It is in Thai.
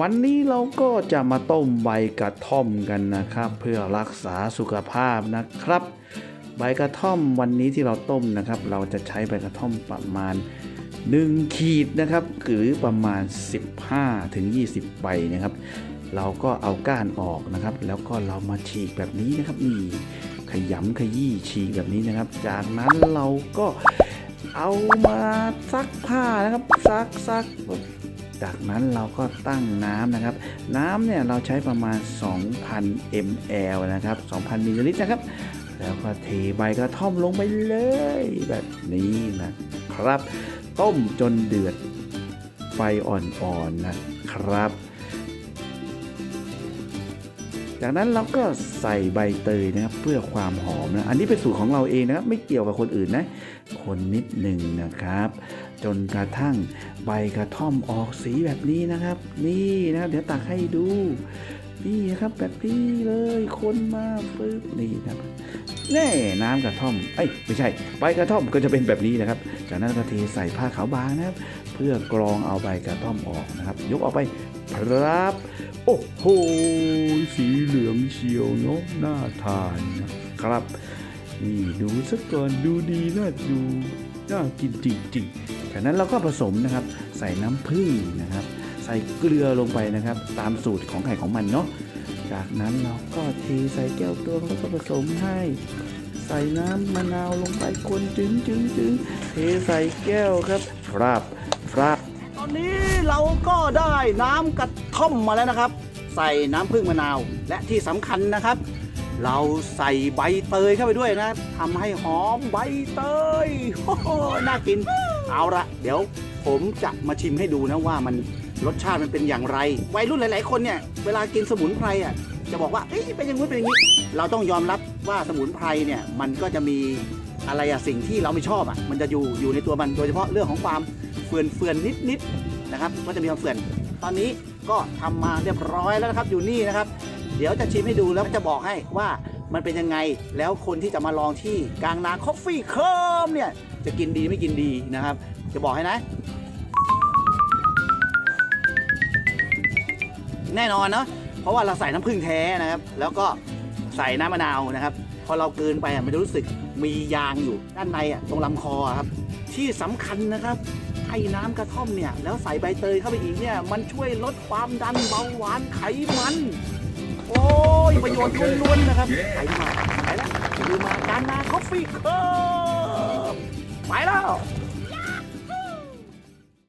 วันนี้เราก็จะมาต้มใบกระท่อมกันนะครับ เพื่อรักษาสุขภาพนะครับ ใบกระท่อมวันนี้ที่เราต้มนะครับ เราจะใช้ใบกระท่อมประมาณ 1 ขีดนะครับหรือประมาณ 15ถึง20 ใบนะครับ เราก็เอาก้านออกนะครับ แล้วก็เรามาฉีกแบบนี้นะครับนี่ขยำขยี้ฉีกแบบนี้นะครับ จากนั้นเราก็เอามาซักผ้านะครับซักซัก จากนั้นเราก็ตั้งน้ำนะครับ น้ำเนี่ยเราใช้ประมาณ 2,000 ml นะครับ 2,000 มิลลิลิตรนะครับ แล้วก็เทใบกระท่อมลงไปเลยแบบนี้นะครับ ต้มจนเดือดไฟอ่อนๆนะครับ จากนั้นเราก็ใส่ใบเตยนะครับเพื่อความหอมนะ อันนี้เป็นสูตรของเราเองนะครับ ไม่เกี่ยวกับคนอื่นนะ คนนิดหนึ่งนะครับ จนกระทั่งใบกระท่อมออกสีแบบนี้นะครับ นี่นะครับเดี๋ยวตักให้ดู นี่นะครับแบบนี้เลยคนมาปึ๊บนี่นะครับแน่น้ำกระท่อมเอ้ยไม่ใช่ ใบกระท่อมก็จะเป็นแบบนี้นะครับ จากนั้นก็เทใส่ผ้าขาวบางนะครับ เพื่อกรองเอาใบกระท่อมออกนะครับ ยกออกไปครับ โอ้โหสีเหลืองเชียวเนาะน่าทานนะครับนี่ดูสักก่อนดูดีน่าดูน่ากินจริงๆ จากนั้นเราก็ผสมนะครับใส่น้ำผึ้งนะครับ ใส่เกลือลงไปนะครับ ตามสูตรของไข่ของมันเนาะจากนั้นเราก็เทใส่แก้วตวงแล้วก็ผสมให้ ใส่น้ำมะนาวลงไปคนจึงจึงจึงเทใส่แก้วครับฟราบฟราบตอนนี้เราก็ได้น้ำกระท่อมมาแล้วนะครับ ใส่น้ำผึ้งมะนาวและที่สำคัญนะครับ เราใส่ใบเตยเข้าไปด้วยนะทำให้หอมใบเตยโอ้โหน่ากิน เอาละเดี๋ยวผมจะมาชิมให้ดูนะว่ามันรสชาติมันเป็นอย่างไร วัยรุ่นหลาย ๆ คนเนี่ย เวลากินสมุนไพรอะจะบอกว่าเอ้ยเป็นอย่างงู้นเป็นอย่างนี้ เราต้องยอมรับว่าสมุนไพรเนี่ย มันก็จะมีอะไรอะสิ่งที่เราไม่ชอบอะมันจะอยู่อยู่ในตัวมันโดยเฉพาะเรื่องของความเฟื่อนเฟื่อนนิดๆนะครับก็จะมีความเฟื่อน ตอนนี้ก็ทำมาเรียบร้อยแล้วนะครับอยู่นี่นะครับ ดี๋ยวจะชิมให้ดูแล้วจะบอกให้ว่ามันเป็นยังไงแล้วคนที่จะมาลองที่กลางนาคอฟฟี่เคิร์มเนี่ยจะกินดีไม่กินดีนะครับ จะบอกให้นะ แน่นอนเนาะเพราะว่าเราใส่น้ำผึ้งแท้นะครับ แล้วก็ใส่น้ำมะนาวนะครับ พอเราเกินไปอะมันจะรู้สึกมียางอยู่ด้านในอะตรงลำคอครับ ที่สำคัญนะครับไอ้น้ำกระท่อมเนี่ย แล้วใส่ใบเตยเข้าไปอีกเนี่ย มันช่วยลดความดันเบาหวานไขมัน โอ้ยประโยชน์ล้วนๆนะครับไปมาไปแล้วอย่าลืมมาการนาคอฟฟี่เคิร์ไปแล้ว